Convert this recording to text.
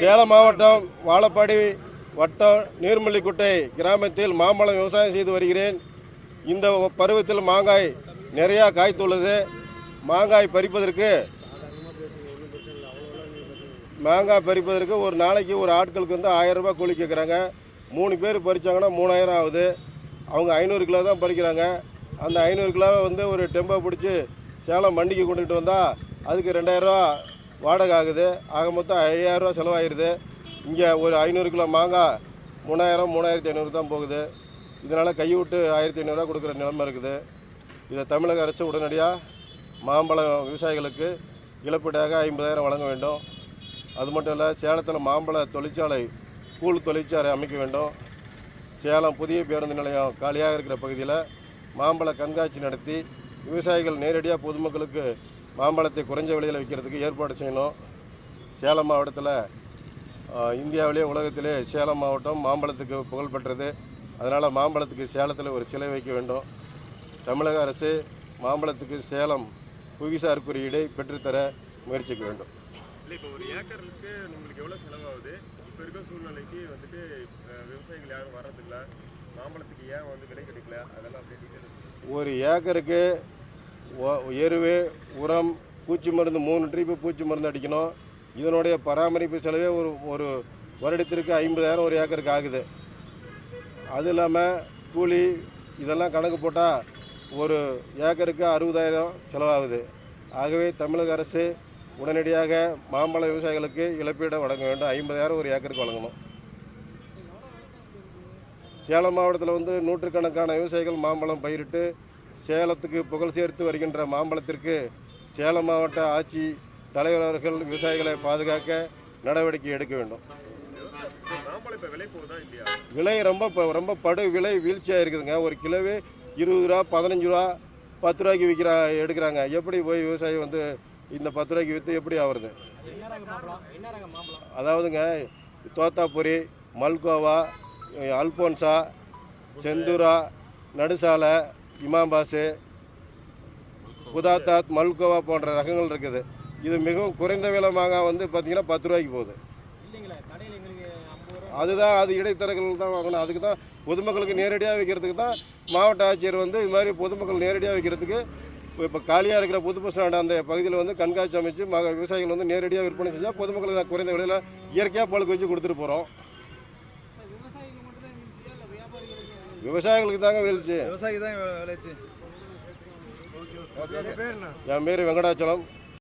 சேலம் மாவட்டம் வாழப்பாடி வட்டம் நீர்மல்லிக்குட்டை கிராமத்தில் மாம்பழம் விவசாயம் செய்து வருகிறேன். இந்த பருவத்தில் மாங்காய் நிறையா காய்த்துள்ளது. மாங்காய் பறிப்பதற்கு மாங்காய் பறிப்பதற்கு ஒரு நாளைக்கு ஒரு ஆட்களுக்கு வந்து ஆயிரம் ரூபாய் கூலி கேட்குறாங்க. மூணு பேர் பறித்தாங்கன்னா மூணாயிரம் ஆகுது. அவங்க ஐநூறு கிலோ தான் பறிக்கிறாங்க. அந்த ஐநூறு கிலோவை வந்து ஒரு டெம்போ பிடிச்சி சேலம் மண்டிக்கு கொண்டுகிட்டு வந்தால் அதுக்கு ரெண்டாயிரரூவா வாடகை ஆகுது ஆக மொத்தம் ஐயாயிரரூவா செலவாயிருது. இங்கே ஒரு ஐநூறு கிலோ மாங்காய் மூணாயிரம் மூணாயிரத்தி ஐநூறு தான் போகுது. இதனால் கைவிட்டு ஆயிரத்தி ஐநூறுரூவா கொடுக்குற நிலைமை இருக்குது. இதை தமிழக அரசு உடனடியாக மாம்பழம் விவசாயிகளுக்கு இழப்பீடாக ஐம்பதாயிரம் வழங்க வேண்டும். அது மட்டும் இல்லை சேலத்தில் மாம்பழ தொழிற்சாலை கூழ் தொழிற்சாலை அமைக்க வேண்டும். சேலம் புதிய பேருந்து நிலையம் காலியாக இருக்கிற பகுதியில் மாம்பழ கண்காட்சி நடத்தி விவசாயிகள் நேரடியாக பொதுமக்களுக்கு மாம்பழத்தை குறைஞ்ச விலையில் விற்கிறதுக்கு ஏற்பாடு செய்யணும். சேலம் மாவட்டத்தில் இந்தியாவிலே உலகத்திலே சேலம் மாவட்டம் மாம்பழத்துக்கு புகழ்பெற்றது அதனால் மாம்பழத்துக்கு சேலத்தில் ஒரு சிலை வைக்க வேண்டும். தமிழக அரசு மாம்பழத்துக்கு சேலம் புவிசார் குறியீடை பெற்றுத்தர முயற்சிக்க வேண்டும். இல்லை இப்போ ஒரு ஏக்கருக்கு உங்களுக்கு எவ்வளோ செலவாகுது? இப்போ இருக்க சூழ்நிலைக்கு வந்துட்டு அஹ், விவசாயிகள் யாரும் வர்றதில்ல. மாம்பழத்துக்கு ஏன் வந்து விலை கிடைக்கல? அதெல்லாம் அப்படியே டீட்டெயில் ஒரு ஏக்கருக்கு ஒ- எருவு உரம் பூச்சி மருந்து மூணு ட்ரிப்பு பூச்சி மருந்து அடிக்கணும். இதனுடைய பராமரிப்பு செலவே ஒரு ஒரு வருடத்திற்கு ஐம்பதாயிரம் ஒரு ஏக்கருக்கு ஆகுது. அது இல்லாமல் கூலி இதெல்லாம் கணக்கு போட்டால் ஒரு ஏக்கருக்கு அறுபதாயிரம் செலவாகுது. ஆகவே தமிழக அரசு உடனடியாக மாம்பழ விவசாயிகளுக்கு இழப்பீடு வழங்க வேண்டும். ஐம்பதாயிரம் ஒரு ஏக்கருக்கு வழங்கணும். சேலம் மாவட்டத்தில் வந்து நூற்றுக்கணக்கான விவசாயிகள் மாம்பழம் பயிரிட்டு சேலத்துக்கு புகழ் சேர்த்து வருகின்ற மாம்பழத்திற்கு சேலம் மாவட்ட ஆட்சி தலைவர் அவர்கள் விவசாயிகளை பாதுகாக்க நடவடிக்கை எடுக்க வேண்டும். விலை ரொம்ப ப- ரொம்ப படு விலை வீழ்ச்சியாக இருக்குதுங்க. ஒரு கிலோவே இருபது ரூபா பதினஞ்சு ரூபா பத்து ரூபாய்க்கு விற்கிறா எடுக்கிறாங்க. எப்படி போய் விவசாயி வந்து இந்த பத்து ரூபாய்க்கு விற்று எப்படி ஆகுறது அதாவதுங்க தோத்தாபுரி மல்கோவா அல்போன்சா செந்தூரா நடுசாலை இமாம்பாசு குதாத்தாத் மல்கோவா போன்ற ரகங்கள் இருக்குது. இது மிகவும் குறைந்த விலை மாங்காய் வந்து பார்த்தீங்கன்னா பத்து ரூபாய்க்கு போகுது. அதுதான் அது இடைத்தரகர்கள் தான் வாங்கணும். அதுக்கு தான் பொதுமக்களுக்கு நேரடியாக விற்கிறதுக்கு தான் மாவட்ட ஆட்சியர் வந்து இது மாதிரி பொதுமக்கள் நேரடியாக விற்கிறதுக்கு இப்போ காலியாக இருக்கிற புது பஸ் ஸ்டாண்ட் அந்த பகுதியில் வந்து கண்காட்சி அமைச்சு மக விவசாயிகள் வந்து நேரடியாக விற்பனை செஞ்சால் பொதுமக்களுக்கு குறைந்த விலையில் இயற்கையாக பழுக்க வச்சு கொடுத்துட்டு போகிறோம் விவசாயிகளுக்கு தாங்க வீழ்ச்சி விவசாயி தான் விளைச்சு என் பேர் வெங்கடாச்சலம்.